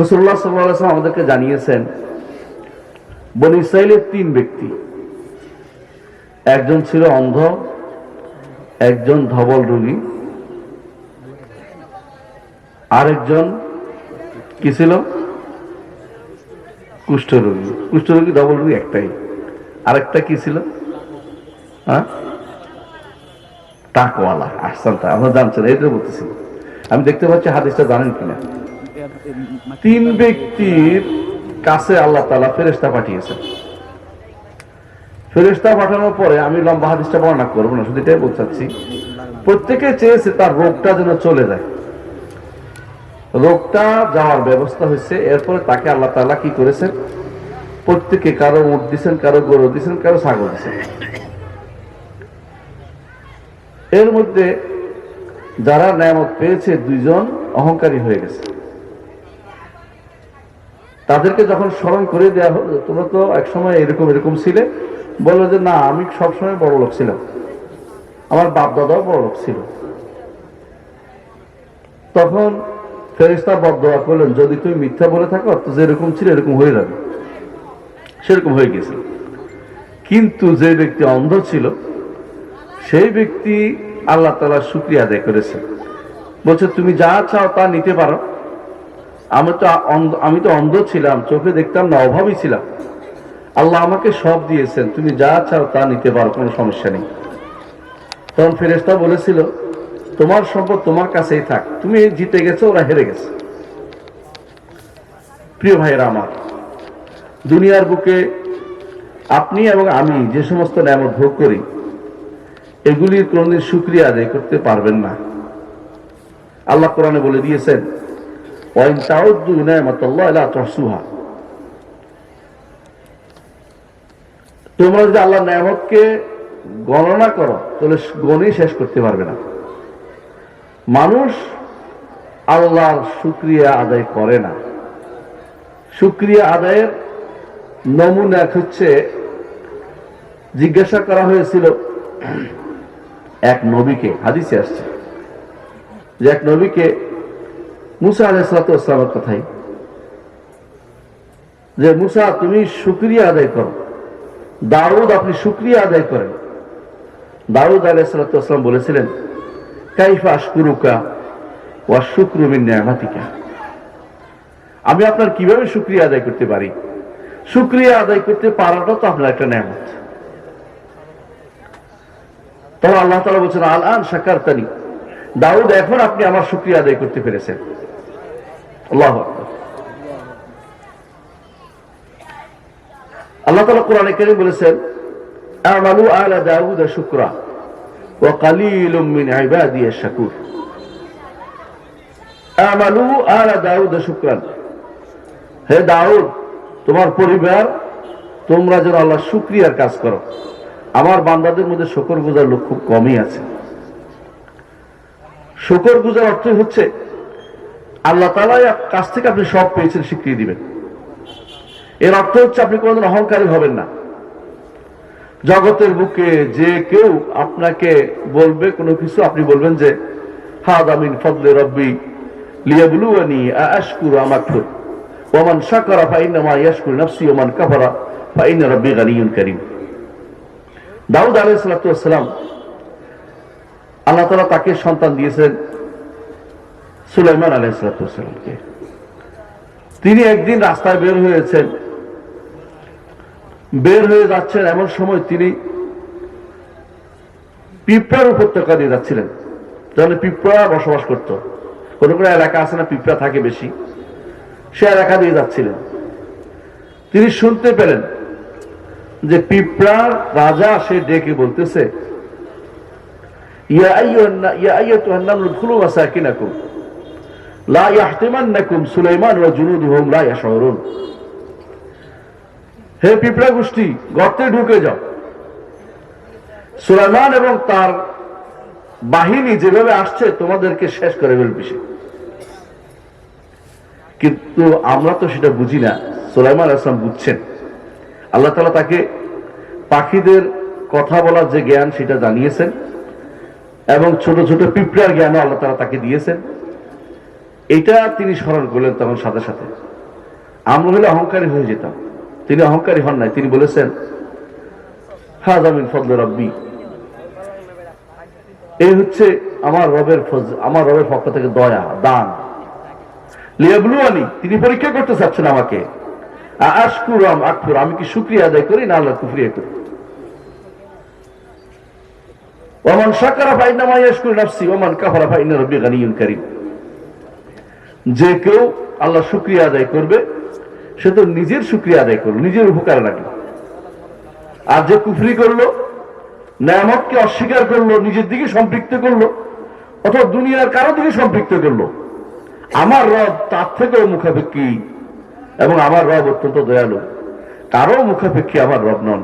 রসুল্লাহ সাল্লাম আমাদেরকে জানিয়েছেন, বন ইসরায়েলের তিন ব্যক্তি। একজন ছিল অন্ধ, একজন ধবল রোগী। আরেকজন কি ছিল? কুষ্ঠরোগী কুষ্ঠরোগী ধবল রোগী একটাই। আরেকটা কি ছিল? হ্যাঁ? টাকওয়ালা তা আমরা জানছেন এইটা বলতেছি। আমি দেখতে পাচ্ছি হাদিসটা জানেন কিনা। তিন ব্যক্তির কাছে আল্লাহ তালা ফেরেস্তা পাঠিয়েছেন। ফেরেস্তা পাঠানোর পরে আমি লম্বা হাদিসটা বর্ণনা করব না, শুধু এটাই বলছি প্রত্যেকে চেয়েছে তার রোগটা যেন চলে যায়। রোগটা যাওয়ার ব্যবস্থা হয়েছে, এরপরে তাকে আল্লাহ তালা কি করেছেন? প্রত্যেকে কারও উঠ দিছেন, কারও গরু দিছেন, কারও ছাগল দিছেন। এর মধ্যে যারা ন্যামত পেয়েছে, দুইজন অহংকারী হয়ে গেছে। তাদেরকে যখন স্মরণ করে দেওয়া হলো, তোমরা তো একসময় এরকম এরকম ছিলে, বলল যে, না, আমি সবসময় বড় লোক ছিলাম। আমার বাপ দাদাও বড় লোক ছিল। তখন ফেরিস্তা বদয়া করলেন, যদি তুমি মিথ্যা বলে থাকো তো যেরকম ছিল এরকম হয়ে যাবে। সেরকম হয়ে গেছে কিন্তু যে ব্যক্তি অন্ধ ছিল, সেই ব্যক্তি আল্লাহ তালার শুক্রিয়া আদায় করেছে। বলছে, তুমি যা চাও তা নিতে পারো। আমি তো অন্ধ- আমি তো অন্ধ ছিলাম, চোখে দেখতাম না, অভাবই ছিলাম। আল্লাহ আমাকে সব দিয়েছেন, তুমি যা চাও তা নিতে পারো, কোনো সমস্যা নেই। তখন ফেরেস্তা বলেছিল, তোমার সম্পদ তোমার কাছেই থাক, তুমি জিতে গেছো, ওরা হেরে গেছে। প্রিয় ভাইয়েরা আমার, দুনিয়ার বুকে আপনি এবং আমি যে সমস্ত নামত ভোগ করি, এগুলির কোনদিন সুক্রিয়া আদায় করতে পারবেন না। আল্লাহ কোরআনে বলে দিয়েছেন নিয়ামাতাল্লাহ লা তুহসুহা তোমরা যদি আল্লাহ নিয়ামতকে গণনা করো, তাহলে গণই শেষ করতে পারবে না। মানুষ আল্লাহর শুক্রিয়া আদায় করে না। শুক্রিয়া আদায়ের নমুনা হচ্ছে, জিজ্ঞাসা করা হয়েছিল এক নবীকে, হাদিসে আসছে যে এক নবীকে মুসা আলাইসালামের কথাই। যে মুসা, তুমি শুক্রিয়া আদায় করো। দাউদ, আপনি শুক্রিয়া আদায় করেন। দাউদ আলাইসালাম বলেছিলেন, কাইফা আশকুরুকা ওয়া শুক্রুমিন নিয়ামাতিকা। আমি আপনার কীভাবে শুক্রিয়া আদায় করতে পারি? শুক্রিয়া আদায় করতে পারাটা তো আপনার একটা নিয়ামত। তখন আল্লাহ তালা বলছেন আল আন সাকার তানি দাউদ, এখন আপনি আমার শুক্রিয়া আদায় করতে পেরেছেন। আল্লাহ। আল্লাহ তালা কোরআনে কেরিম বলেছেন শুক্রান। হে তোমার পরিবার, তোমরা আল্লাহ শুক্রিয়ার কাজ করো। আমার বান্দাদের মধ্যে শকর গুজার লোক খুব কমই আছে। শকর গুজার অর্থ হচ্ছে, আল্লাহ তালা কাছ থেকে আপনি সব পেয়েছেন, স্বীকৃতি দিবেন। এর অর্থ হচ্ছে আপনি কোনোদিন অহংকারী হবেন না। জগতের বুকে যে কেউ আপনাকে বলবে, কোনো কিছু আপনি বলবেন যে, হাদ আমিন ফদলে রব্বি লিয়াবলুয়ানি আশকুরু আমাকুর ওমান শাকারা ফাইন্নামা ইয়াশকুরু নাফসি ওমান কাফারা ফাইন্না রব্বি গানিয়ুন কারীম। দাউদ আলাইহিস সালাতু ওয়াসসালাম আল্লাহ তাআলা তাকে সন্তান দিয়েছেন সুলাইমান ওয়াসসালামকে তিনি একদিন রাস্তায় বের হয়েছেন। বের হয়ে যাচ্ছেন এমন সময় তিনি পিঁপড়ার উপত্যকা দিয়ে যাচ্ছিলেন। তাহলে পিঁপড়া বসবাস করত। কোন কোনো এলাকা আছে না পিঁপড়া থাকে বেশি। সে এলাকা দিয়ে যাচ্ছিলেন। তিনি শুনতে পেলেন যে পিঁপড়ার রাজা সে ডেকে বলতেছে ঢুকে যাও। সুলাইমান এবং তার বাহিনী যেভাবে আসছে, তোমাদেরকে শেষ করে ফেলবে। কিন্তু আমরা তো সেটা বুঝি না। সুলাইমান আসলাম বুঝছেন। আল্লাহ তালা তাকে পাখিদের কথা বলার যে জ্ঞান সেটা জানিয়েছেন। এবং ছোট ছোট পিঁপড়ার জ্ঞানও আল্লাহ তালা তাকে দিয়েছেন। এটা তিনি স্মরণ করলেন তখন সাথে সাথে। আমরা হলে অহংকারী হয়ে যেতাম। তিনি অহংকারী হন নাই। তিনি বলেছেন হাজামিন ফজল রব্বি। এই হচ্ছে আমার রবের ফজ, আমার রবের পক্ষ থেকে দয়া, দান। লিয়াবলুয়ানি, তিনি পরীক্ষা করতে চাচ্ছেন আমাকে। আশকুর আম আকফুর আমি কি শুক্রিয়া আদায় করি না আল্লাহ কুফরিয়া করি? ওমান শাকারা ফাইনা মাইয়াশকুর নাফসি, ওমান কাফারা ফাইনা রব্বি গানিয়ুন কারীম। যে কেউ আল্লাহ শুক্রিয়া আদায় করবে, সে তো নিজের শুক্রিয়া আদায় করল, নিজের উপকার লাগল। আর যে কুফরি করল নামককে অস্বীকার করল, নিজের দিকে সম্পৃক্ত করল, অথবা দুনিয়ার কারও দিকে সম্পৃক্ত করল, আমার রব তার থেকেও মুখাপেক্ষী এবং আমার রব অত্যন্ত দয়ালু। কারও মুখাপেক্ষী আমার রব নন।